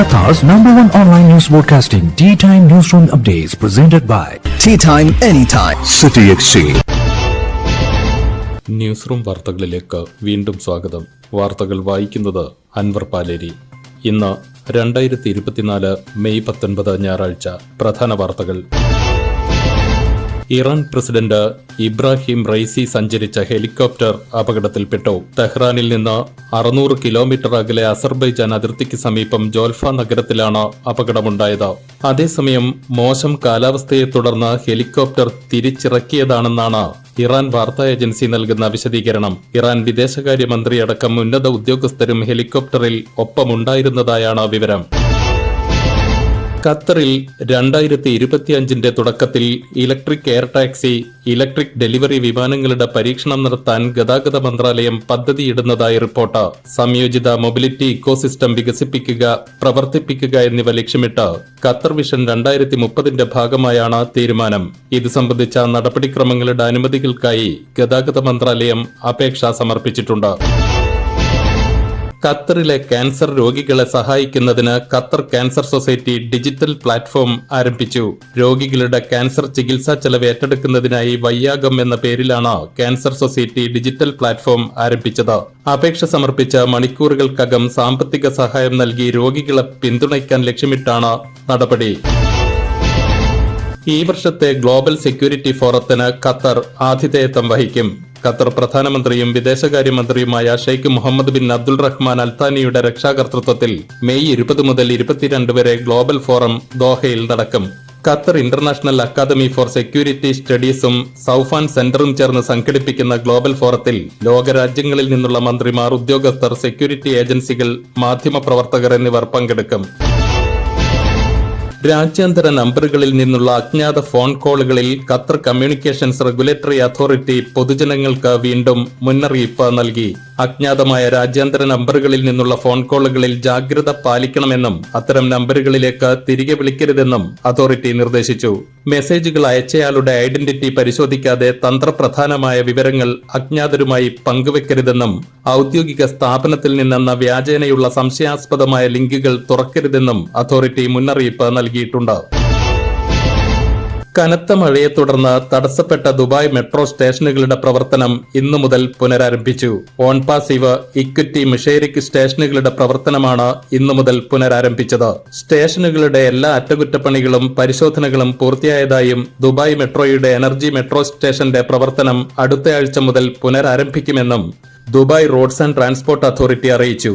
Qatar's number one online news broadcasting, Tea Time Newsroom Updates, presented by Tea time anytime. City Exchange. News room വാർത്തകളിലേക്ക് വീണ്ടും സ്വാഗതം വാർത്തകൾ വായിക്കുന്നത് അൻവർ പാലേരി ഇന്ന് രണ്ടായിരത്തി ഇരുപത്തിനാല് മെയ് പത്തൊൻപത് ഞായറാഴ്ച പ്രധാന വാർത്തകൾ ഇറാൻ പ്രസിഡന്റ് ഇബ്രാഹിം റൈസി സഞ്ചരിച്ച ഹെലികോപ്റ്റർ അപകടത്തിൽപ്പെട്ടു. തെഹ്റാനിൽ നിന്ന് അറുന്നൂറ് കിലോമീറ്റർ അകലെ അസർബൈജാൻ അതിർത്തിക്ക് സമീപം ജോൽഫ നഗരത്തിലാണ് അപകടമുണ്ടായത്. അതേസമയം മോശം കാലാവസ്ഥയെ തുടർന്ന് ഹെലികോപ്റ്റർ തിരിച്ചിറക്കിയതാണെന്നാണ് ഇറാൻ വാർത്താ ഏജൻസി നൽകുന്ന വിശദീകരണം. ഇറാൻ വിദേശകാര്യമന്ത്രി അടക്കം ഉന്നത ഉദ്യോഗസ്ഥരും ഹെലികോപ്റ്ററിൽ ഒപ്പമുണ്ടായിരുന്നതായാണ് വിവരം. ഖത്തറിൽ രണ്ടായിരത്തി ഇരുപത്തിയഞ്ചിന്റെ തുടക്കത്തിൽ electric air taxi electric delivery വിമാനങ്ങളുടെ പരീക്ഷണം നടത്താൻ ഗതാഗത മന്ത്രാലയം പദ്ധതിയിടുന്നതായി റിപ്പോർട്ട്. സംയോജിത മൊബിലിറ്റി ഇക്കോസിസ്റ്റം വികസിപ്പിക്കുക പ്രവർത്തിപ്പിക്കുക എന്നിവ ലക്ഷ്യമിട്ട് ഖത്തർ വിഷൻ രണ്ടായിരത്തി മുപ്പതിന്റെ ഭാഗമായാണ് തീരുമാനം. ഇത് സംബന്ധിച്ച നടപടിക്രമങ്ങളുടെ അനുമതികൾക്കായി ഗതാഗത മന്ത്രാലയം അപേക്ഷ സമർപ്പിച്ചിട്ടുണ്ട്. ഖത്തറിലെ ക്യാൻസർ രോഗികളെ സഹായിക്കുന്നതിന് Qatar cancer society digital platform ആരംഭിച്ചു. രോഗികളുടെ ക്യാൻസർ ചികിത്സാ ചെലവ് ഏറ്റെടുക്കുന്നതിനായി വയ്യാകം എന്ന പേരിലാണ് ക്യാൻസർ സൊസൈറ്റി ഡിജിറ്റൽ പ്ലാറ്റ്ഫോം ആരംഭിച്ചത്. അപേക്ഷ സമർപ്പിച്ച മണിക്കൂറുകൾക്കകം സാമ്പത്തിക സഹായം നൽകി രോഗികളെ പിന്തുണയ്ക്കാൻ ലക്ഷ്യമിട്ടാണ് നടപടി. ഈ വർഷത്തെ ഗ്ലോബൽ സെക്യൂരിറ്റി ഫോറത്തിന് ഖത്തർ ആതിഥേയത്വം വഹിക്കും. ഖത്തർ പ്രധാനമന്ത്രിയും വിദേശകാര്യമന്ത്രിയുമായ Sheikh Mohammed bin Abdul Rahman അൽത്താനിയുടെ രക്ഷാകർതൃത്വത്തിൽ മെയ് ഇരുപത് മുതൽ ഇരുപത്തിരണ്ട് വരെ ഗ്ലോബൽ ഫോറം ദോഹയിൽ നടക്കും. Qatar international academy for security സ്റ്റഡീസും സൌഫാൻ സെന്ററും ചേർന്ന് സംഘടിപ്പിക്കുന്ന ഗ്ലോബൽ ഫോറത്തിൽ ലോകരാജ്യങ്ങളിൽ നിന്നുള്ള മന്ത്രിമാർ ഉദ്യോഗസ്ഥർ സെക്യൂരിറ്റി ഏജൻസികൾ മാധ്യമപ്രവർത്തകർ എന്നിവർ പങ്കെടുക്കും. രാജ്യാന്തര നമ്പറുകളിൽ നിന്നുള്ള അജ്ഞാത ഫോൺ കോളുകളിൽ ഖത്തർ കമ്മ്യൂണിക്കേഷൻസ് റെഗുലേറ്ററി അതോറിറ്റി പൊതുജനങ്ങൾക്ക് വീണ്ടും മുന്നറിയിപ്പ് നൽകി. അജ്ഞാതമായ രാജ്യാന്തര നമ്പറുകളിൽ നിന്നുള്ള ഫോൺ കോളുകളിൽ ജാഗ്രത പാലിക്കണമെന്നും അത്തരം നമ്പറുകളിലേക്ക് തിരികെ വിളിക്കരുതെന്നും അതോറിറ്റി നിർദ്ദേശിച്ചു. മെസ്സേജുകൾ അയച്ചയാളുടെ ഐഡന്റിറ്റി പരിശോധിക്കാതെ തന്ത്രപ്രധാനമായ വിവരങ്ങൾ അജ്ഞാതരുമായി പങ്കുവെക്കരുതെന്നും ഔദ്യോഗിക സ്ഥാപനത്തിൽ നിന്നെന്ന വ്യാജേനയുള്ള സംശയാസ്പദമായ ലിങ്കുകൾ തുറക്കരുതെന്നും അതോറിറ്റി മുന്നറിയിപ്പ് നൽകിയിട്ടുണ്ട്. കനത്ത മഴയെ തുടർന്ന് തടസ്സപ്പെട്ട ദുബായ് മെട്രോ സ്റ്റേഷനുകളുടെ പ്രവർത്തനം ഇന്നു മുതൽ പുനരാരംഭിച്ചു. ഓൺപാസീവ് ഇക്വിറ്റി മിഷേരിക് സ്റ്റേഷനുകളുടെ പ്രവർത്തനമാണ് ഇന്നു മുതൽ പുനരാരംഭിച്ചത്. സ്റ്റേഷനുകളുടെ എല്ലാ അറ്റകുറ്റപ്പണികളും പരിശോധനകളും പൂർത്തിയായതായും ദുബായ് മെട്രോയുടെ എനർജി മെട്രോ സ്റ്റേഷന്റെ പ്രവർത്തനം അടുത്തയാഴ്ച മുതൽ പുനരാരംഭിക്കുമെന്നും Dubai roads and transport authority അറിയിച്ചു.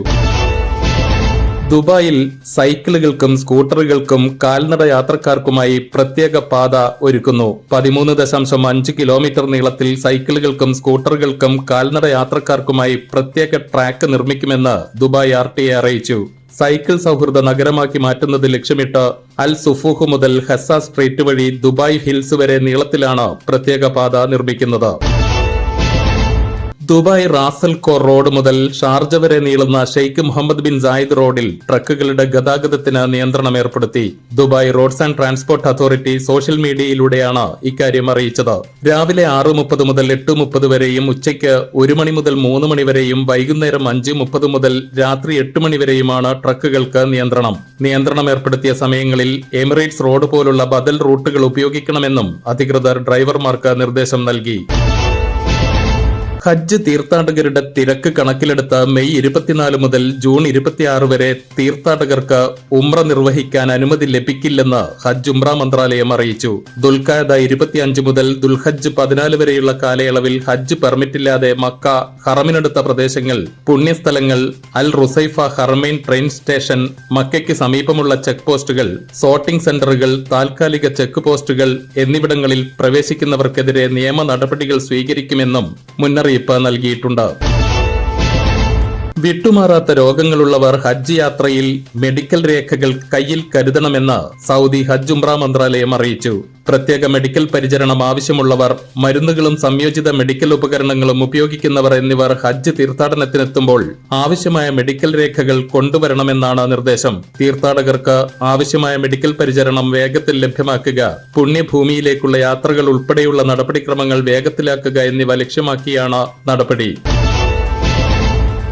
ദുബായിൽ സൈക്കിളുകൾക്കും സ്കൂട്ടറുകൾക്കും കാൽനട യാത്രക്കാർക്കുമായി പ്രത്യേക പാത ഒരുക്കുന്നു. പതിമൂന്ന് ദശാംശം അഞ്ച് കിലോമീറ്റർ നീളത്തിൽ സൈക്കിളുകൾക്കും സ്കൂട്ടറുകൾക്കും കാൽനട യാത്രക്കാർക്കുമായി പ്രത്യേക ട്രാക്ക് നിർമ്മിക്കുമെന്ന് ദുബായ് ആർ ടി എ അറിയിച്ചു. സൈക്കിൾ സൗഹൃദ നഗരമാക്കി മാറ്റുന്നത് ലക്ഷ്യമിട്ട് അൽ സുഫൂഹ് മുതൽ ഹെസ സ്ട്രീറ്റ് വഴി ദുബായ് ഹിൽസ് വരെ നീളത്തിലാണ് പ്രത്യേക പാത നിർമ്മിക്കുന്നത്. Dubai Ras al Khor road മുതൽ ഷാർജ വരെ നീളുന്ന ഷെയ്ഖ് മുഹമ്മദ് ബിൻ സായിദ് റോഡിൽ ട്രക്കുകളുടെ ഗതാഗതത്തിന് നിയന്ത്രണം ഏർപ്പെടുത്തി. Dubai roads and transport authority social മീഡിയയിലൂടെയാണ് ഇക്കാര്യം അറിയിച്ചത്. രാവിലെ ആറ് മുപ്പത് മുതൽ എട്ട് മുപ്പത് വരെയും ഉച്ചയ്ക്ക് ഒരു മണി മുതൽ മൂന്ന് മണി വരെയും വൈകുന്നേരം അഞ്ച് മുപ്പത് മുതൽ രാത്രി എട്ട് മണി വരെയുമാണ് ട്രക്കുകൾക്ക് നിയന്ത്രണം. നിയന്ത്രണം ഏർപ്പെടുത്തിയ സമയങ്ങളിൽ എമിറേറ്റ്സ് റോഡ് പോലുള്ള ബദൽ റൂട്ടുകൾ ഉപയോഗിക്കണമെന്നും അധികൃതർ ഡ്രൈവർമാർക്ക് നിർദ്ദേശം നൽകി. ഹജ്ജ് തീർത്ഥാടകരുടെ തിരക്ക് കണക്കിലെടുത്ത മെയ് ഇരുപത്തിനാല് മുതൽ ജൂൺ ഇരുപത്തിയാറ് വരെ തീർത്ഥാടകർക്ക് ഉംറ നിർവഹിക്കാൻ അനുമതി ലഭിക്കില്ലെന്ന് ഹജ്ജ് ഉംറ മന്ത്രാലയം അറിയിച്ചു. ദുൽഖാദ ഇരുപത്തിയഞ്ച് മുതൽ ദുൽഹജ്ജ് പതിനാല് വരെയുള്ള കാലയളവിൽ ഹജ്ജ് പെർമിറ്റില്ലാതെ മക്ക ഹറമിനടുത്ത പ്രദേശങ്ങൾ പുണ്യസ്ഥലങ്ങൾ അൽ റുസൈഫ ഹർമൈൻ ട്രെയിൻ സ്റ്റേഷൻ മക്കയ്ക്ക് സമീപമുള്ള ചെക്ക് പോസ്റ്റുകൾ സോർട്ടിംഗ് സെന്ററുകൾ താൽക്കാലിക ചെക്ക് പോസ്റ്റുകൾ എന്നിവിടങ്ങളിൽ പ്രവേശിക്കുന്നവർക്കെതിരെ നിയമ നടപടികൾ സ്വീകരിക്കുമെന്നും മുന്നറിയിപ്പ് നൽകിയിട്ടുണ്ട് വിട്ടുമാറാത്ത രോഗങ്ങളുള്ളവർ ഹജ്ജ് യാത്രയിൽ മെഡിക്കൽ രേഖകൾ കയ്യിൽ കരുതണമെന്ന് സൗദി ഹജ്ജ് ഉംറ മന്ത്രാലയം അറിയിച്ചു. പ്രത്യേക മെഡിക്കൽ പരിചരണം ആവശ്യമുള്ളവർ മരുന്നുകളും സംയോജിത മെഡിക്കൽ ഉപകരണങ്ങളും ഉപയോഗിക്കുന്നവർ എന്നിവർ ഹജ്ജ് തീർത്ഥാടനത്തിനെത്തുമ്പോൾ ആവശ്യമായ മെഡിക്കൽ രേഖകൾ കൊണ്ടുവരണമെന്നാണ് നിർദ്ദേശം. തീർത്ഥാടകർക്ക് ആവശ്യമായ മെഡിക്കൽ പരിചരണം വേഗത്തിൽ ലഭ്യമാക്കുക പുണ്യഭൂമിയിലേക്കുള്ള യാത്രകൾ ഉൾപ്പെടെയുള്ള നടപടിക്രമങ്ങൾ വേഗത്തിലാക്കുക എന്നിവ ലക്ഷ്യമാക്കിയാണ് നടപടി.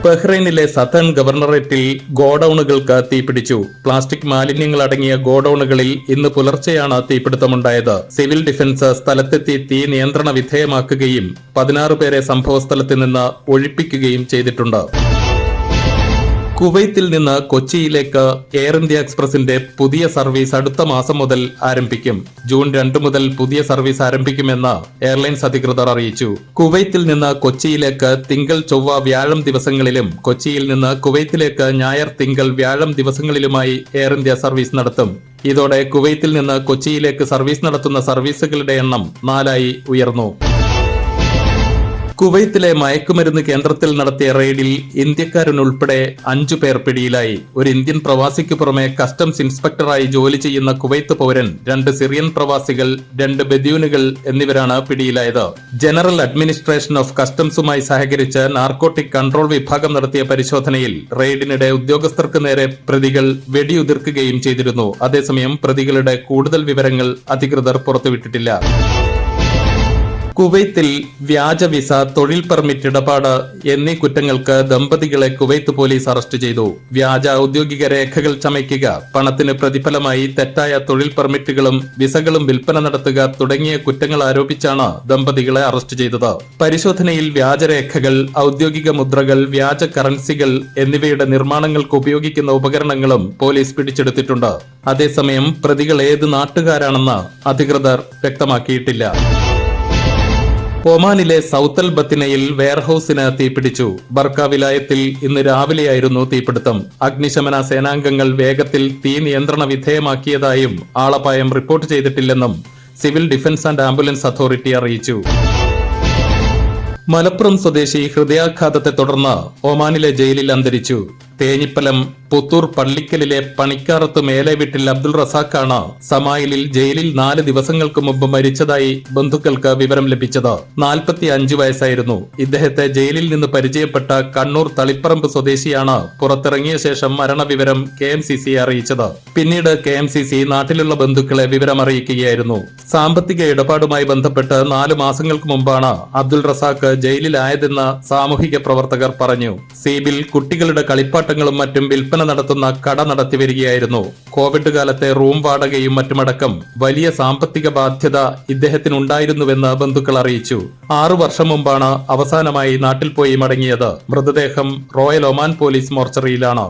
ബഹ്റൈനിലെ സതേൺ ഗവർണറേറ്റിൽ ഗോഡൌണുകൾക്ക് തീപിടിച്ചു. പ്ലാസ്റ്റിക് മാലിന്യങ്ങൾ അടങ്ങിയ ഗോഡൌണുകളിൽ ഇന്ന് പുലർച്ചെയാണ് തീപിടുത്തമുണ്ടായത്. സിവിൽ ഡിഫൻസ് സ്ഥലത്തെത്തി തീ നിയന്ത്രണ വിധേയമാക്കുകയും പതിനാറ് പേരെ സംഭവസ്ഥലത്ത് നിന്ന് ഒഴിപ്പിക്കുകയും ചെയ്തിട്ടുണ്ട്. കുവൈത്തിൽ നിന്ന് കൊച്ചിയിലേക്ക് എയർ ഇന്ത്യ എക്സ്പ്രസിന്റെ പുതിയ സർവീസ് അടുത്ത മാസം മുതൽ ആരംഭിക്കും. ജൂൺ രണ്ട് മുതൽ പുതിയ സർവീസ് ആരംഭിക്കുമെന്ന് എയർലൈൻസ് അധികൃതർ അറിയിച്ചു. കുവൈത്തിൽ നിന്ന് കൊച്ചിയിലേക്ക് തിങ്കൾ ചൊവ്വ വ്യാഴം ദിവസങ്ങളിലും കൊച്ചിയിൽ നിന്ന് കുവൈത്തിലേക്ക് ഞായർ തിങ്കൾ വ്യാഴം ദിവസങ്ങളിലുമായി എയർ ഇന്ത്യ സർവീസ് നടത്തും. ഇതോടെ കുവൈത്തിൽ നിന്ന് കൊച്ചിയിലേക്ക് സർവീസ് നടത്തുന്ന സർവീസുകളുടെ എണ്ണം നാലായി ഉയർന്നു. കുവൈത്തിലെ മയക്കുമരുന്ന് കേന്ദ്രത്തിൽ നടത്തിയ റെയ്ഡിൽ ഇന്ത്യക്കാരനുൾപ്പെടെ അഞ്ചു പേർ പിടിയിലായി. ഒരു ഇന്ത്യൻ പ്രവാസിക്ക് പുറമെ കസ്റ്റംസ് ഇൻസ്പെക്ടറായി ജോലി ചെയ്യുന്ന കുവൈത്ത് പൗരൻ രണ്ട് സിറിയൻ പ്രവാസികൾ രണ്ട് ബെദ്യൂനുകൾ എന്നിവരാണ് പിടിയിലായത്. ജനറൽ അഡ്മിനിസ്ട്രേഷൻ ഓഫ് കസ്റ്റംസുമായി സഹകരിച്ച് നാർക്കോട്ടിക് കൺട്രോൾ വിഭാഗം നടത്തിയ പരിശോധനയിൽ റെയ്ഡിനിടെ ഉദ്യോഗസ്ഥർക്ക് നേരെ പ്രതികൾ വെടിയുതിർക്കുകയും ചെയ്തിരുന്നു. അതേസമയം പ്രതികളുടെ കൂടുതൽ വിവരങ്ങൾ അധികൃതർ പുറത്തുവിട്ടിട്ടില്ല. കുവൈത്തിൽ വ്യാജ വിസ തൊഴിൽ പെർമിറ്റ് ഇടപാട് എന്നീ കുറ്റങ്ങൾക്ക് ദമ്പതികളെ കുവൈത്ത് പോലീസ് അറസ്റ്റ് ചെയ്തു. വ്യാജ ഔദ്യോഗിക രേഖകൾ ചമയ്ക്കുക പണത്തിന് പ്രതിഫലമായി തെറ്റായ തൊഴിൽ പെർമിറ്റുകളും വിസകളും വിൽപ്പന നടത്തുക തുടങ്ങിയ കുറ്റങ്ങൾ ആരോപിച്ചാണ് ദമ്പതികളെ അറസ്റ്റ് ചെയ്തത്. പരിശോധനയിൽ വ്യാജരേഖകൾ ഔദ്യോഗിക മുദ്രകൾ വ്യാജ കറൻസികൾ എന്നിവയുടെ നിർമ്മാണങ്ങൾക്ക് ഉപയോഗിക്കുന്ന ഉപകരണങ്ങളും പോലീസ് പിടിച്ചെടുത്തിട്ടുണ്ട്. അതേസമയം പ്രതികൾ ഏത് നാട്ടുകാരാണെന്ന് അധികൃതർ വ്യക്തമാക്കിയിട്ടില്ല. ഒമാനിലെ സൗത്തൽ ബത്തിനയിൽ വെയർഹൌസിന് തീപിടിച്ചു. ബർക്ക വിലായത്തിൽ ഇന്ന് രാവിലെയായിരുന്നു തീപിടുത്തം. അഗ്നിശമന സേനാംഗങ്ങൾ വേഗത്തിൽ തീ നിയന്ത്രണ വിധേയമാക്കിയതായും ആളപായം റിപ്പോർട്ട് ചെയ്തിട്ടില്ലെന്നും civil defence and ambulance authority അറിയിച്ചു. മലപ്പുറം സ്വദേശി ഹൃദയാഘാതത്തെ തുടർന്ന് ഒമാനിലെ ജയിലിൽ അന്തരിച്ചു. തേഞ്ഞിപ്പലം പുത്തൂർ പള്ളിക്കലിലെ പണിക്കാറത്ത് മേലെ വീട്ടിൽ അബ്ദുൾ റസാഖാണ് സമായിലിൽ ജയിലിൽ നാല് ദിവസങ്ങൾക്ക് മുമ്പ് മരിച്ചതായി ബന്ധുക്കൾക്ക് വിവരം ലഭിച്ചത്. നാൽപ്പത്തി അഞ്ച് വയസ്സായിരുന്നു. ഇദ്ദേഹത്തെ ജയിലിൽ നിന്ന് പരിചയപ്പെട്ട കണ്ണൂർ തളിപ്പറമ്പ് സ്വദേശിയാണ് പുറത്തിറങ്ങിയ ശേഷം മരണവിവരം കെ എം സി സി അറിയിച്ചത്. പിന്നീട് കെ എം സി സി നാട്ടിലുള്ള ബന്ധുക്കളെ വിവരം അറിയിക്കുകയായിരുന്നു സാമ്പത്തിക ഇടപാടുമായി ബന്ധപ്പെട്ട് നാല് മാസങ്ങൾക്ക് മുമ്പാണ് അബ്ദുൾ റസാഖ് ജയിലിലായതെന്ന് സാമൂഹിക പ്രവർത്തകർ പറഞ്ഞു. സീബിൽ കുട്ടികളുടെ കളിപ്പാട്ടങ്ങളും മറ്റും വിൽപ്പന നടത്തുന്ന കട നടത്തി വരികയായിരുന്നു. കോവിഡ് കാലത്തെ റൂം വാടകയും മറ്റുമടക്കം വലിയ സാമ്പത്തിക ബാധ്യത ഇദ്ദേഹത്തിനുണ്ടായിരുന്നുവെന്ന് ബന്ധുക്കൾ അറിയിച്ചു. ആറു വർഷം മുമ്പാണ് അവസാനമായി നാട്ടിൽ പോയി മടങ്ങിയത്. മൃതദേഹം റോയൽ ഒമാൻ പോലീസ് മോർച്ചറിയിലാണ്.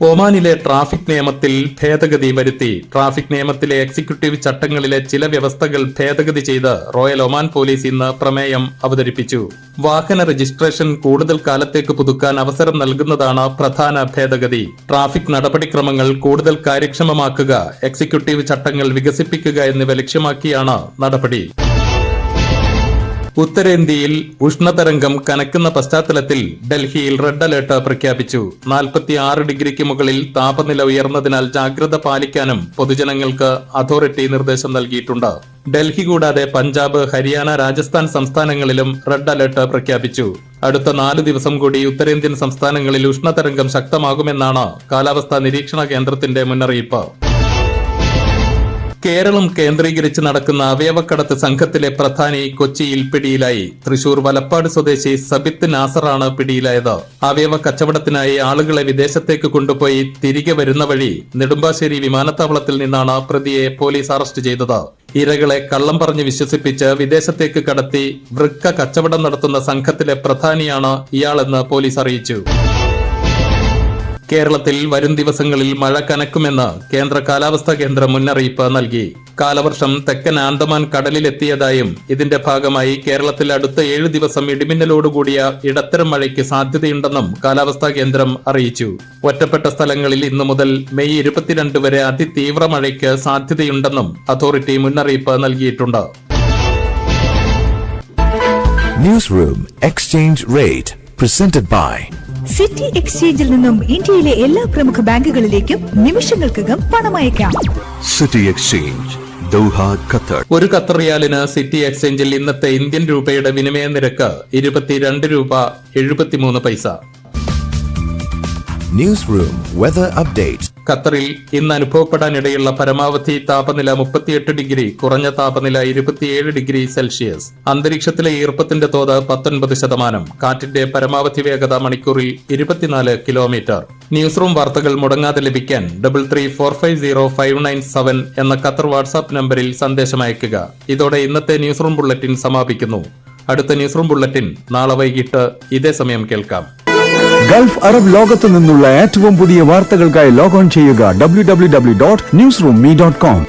ഒമാനിലെ ട്രാഫിക് നിയമത്തിൽ ഭേദഗതി വരുത്തി. ട്രാഫിക് നിയമത്തിലെ എക്സിക്യൂട്ടീവ് ചട്ടങ്ങളിലെ ചില വ്യവസ്ഥകൾ ഭേദഗതി ചെയ്ത് റോയൽ ഒമാൻ പോലീസ് ഇന്ന് പ്രമേയം അവതരിപ്പിച്ചു. വാഹന രജിസ്ട്രേഷൻ കൂടുതൽ കാലത്തേക്ക് പുതുക്കാൻ അവസരം നൽകുന്നതാണ് പ്രധാന ഭേദഗതി. ട്രാഫിക് നടപടിക്രമങ്ങൾ കൂടുതൽ കാര്യക്ഷമമാക്കുക എക്സിക്യൂട്ടീവ് ചട്ടങ്ങൾ വികസിപ്പിക്കുക എന്നിവ ലക്ഷ്യമാക്കിയാണ് നടപടി. ഉത്തരേന്ത്യയിൽ ഉഷ്ണതരംഗം കനക്കുന്ന പശ്ചാത്തലത്തിൽ ഡൽഹിയിൽ റെഡ് അലേർട്ട് പ്രഖ്യാപിച്ചു. 46 ഡിഗ്രിക്ക് മുകളിൽ താപനില ഉയർന്നതിനാൽ ജാഗ്രത പാലിക്കാനും പൊതുജനങ്ങൾക്ക് അതോറിറ്റി നിർദ്ദേശം നൽകിയിട്ടുണ്ട്. ഡൽഹി കൂടാതെ പഞ്ചാബ് ഹരിയാന രാജസ്ഥാൻ സംസ്ഥാനങ്ങളിലും റെഡ് അലേർട്ട് പ്രഖ്യാപിച്ചു. അടുത്ത നാല് ദിവസം കൂടി ഉത്തരേന്ത്യൻ സംസ്ഥാനങ്ങളിൽ ഉഷ്ണതരംഗം ശക്തമാകുമെന്നാണ് കാലാവസ്ഥാ നിരീക്ഷണ കേന്ദ്രത്തിന്റെ മുന്നറിയിപ്പ്. കേരളം കേന്ദ്രീകരിച്ച് നടക്കുന്ന അവയവക്കടത്ത് സംഘത്തിലെ പ്രധാനി കൊച്ചിയിൽ പിടിയിലായി. തൃശൂർ വലപ്പാട് സ്വദേശി സബിത്ത് നാസറാണ് പിടിയിലായത്. അവയവ കച്ചവടത്തിനായി ആളുകളെ വിദേശത്തേക്ക് കൊണ്ടുപോയി തിരികെ വരുന്ന വഴി നെടുമ്പാശ്ശേരി വിമാനത്താവളത്തിൽ നിന്നാണ് പ്രതിയെ പോലീസ് അറസ്റ്റ് ചെയ്തത്. ഇരകളെ കള്ളം പറഞ്ഞ് വിശ്വസിപ്പിച്ച് വിദേശത്തേക്ക് കടത്തി വൃക്ക കച്ചവടം നടത്തുന്ന സംഘത്തിലെ പ്രധാനിയാണ് ഇയാളെന്ന് പോലീസ് അറിയിച്ചു. കേരളത്തിൽ വരും ദിവസങ്ങളിൽ മഴ കനക്കുമെന്ന് കേന്ദ്ര കാലാവസ്ഥാ കേന്ദ്രം മുന്നറിയിപ്പ് നൽകി. കാലവർഷം തെക്കൻ ആന്തമാൻ കടലിലെത്തിയതായും ഇതിന്റെ ഭാഗമായി കേരളത്തിൽ അടുത്ത ഏഴ് ദിവസം ഇടിമിന്നലോടുകൂടിയ ഇടത്തരം മഴയ്ക്ക് സാധ്യതയുണ്ടെന്നും കാലാവസ്ഥാ കേന്ദ്രം അറിയിച്ചു. ഒറ്റപ്പെട്ട സ്ഥലങ്ങളിൽ ഇന്നു മുതൽ മെയ് ഇരുപത്തിരണ്ട് വരെ അതിതീവ്ര മഴയ്ക്ക് സാധ്യതയുണ്ടെന്നും അതോറിറ്റി മുന്നറിയിപ്പ് നൽകിയിട്ടുണ്ട്. News room exchange rate presented by city എക്സ്ചേഞ്ചിൽ നിന്നും ഇന്ത്യയിലെ എല്ലാ പ്രമുഖ ബാങ്കുകളിലേക്കും നിമിഷങ്ങൾക്കകം പണമയക്കാം. City exchange Doha Qatar. ഒരു ഖത്തർ റിയാലിന് സിറ്റി എക്സ്ചേഞ്ചിൽ ഇന്നത്തെ ഇന്ത്യൻ രൂപയുടെ വിനിമയ നിരക്ക് ഇരുപത്തിരണ്ട് രൂപ എഴുപത്തിമൂന്ന് പൈസ. Newsroom വെതർ അപ്ഡേറ്റ് ഖത്തറിൽ ഇന്ന് അനുഭവപ്പെടാനിടയുള്ള പരമാവധി താപനില മുപ്പത്തിയെട്ട് ഡിഗ്രി കുറഞ്ഞ താപനില ഇരുപത്തിയേഴ് ഡിഗ്രി സെൽഷ്യസ്. അന്തരീക്ഷത്തിലെ ഈർപ്പത്തിന്റെ തോത് പത്തൊൻപത് ശതമാനം. കാറ്റിന്റെ പരമാവധി വേഗത മണിക്കൂറിൽ ഇരുപത്തിനാല് കിലോമീറ്റർ. ന്യൂസ് റൂം വാർത്തകൾ മുടങ്ങാതെ ലഭിക്കാൻ double three four five zero five nine seven എന്ന ഖത്തർ വാട്സാപ്പ് നമ്പറിൽ സന്ദേശം അയക്കുക ഇതോടെ ഇന്നത്തെ ന്യൂസ് റൂം ബുള്ളറ്റിൻ സമാപിക്കുന്നു. അടുത്ത ന്യൂസ് റൂം ബുള്ളറ്റിൻ നാളെ വൈകിട്ട് ഇതേ സമയം കേൾക്കാം. ഗൾഫ് അറബ് ലോകത്തു നിന്നുള്ള ഏറ്റവും പുതിയ വാർത്തകൾക്കായി ലോഗോൺ ചെയ്യുക W W W dot news room me dot com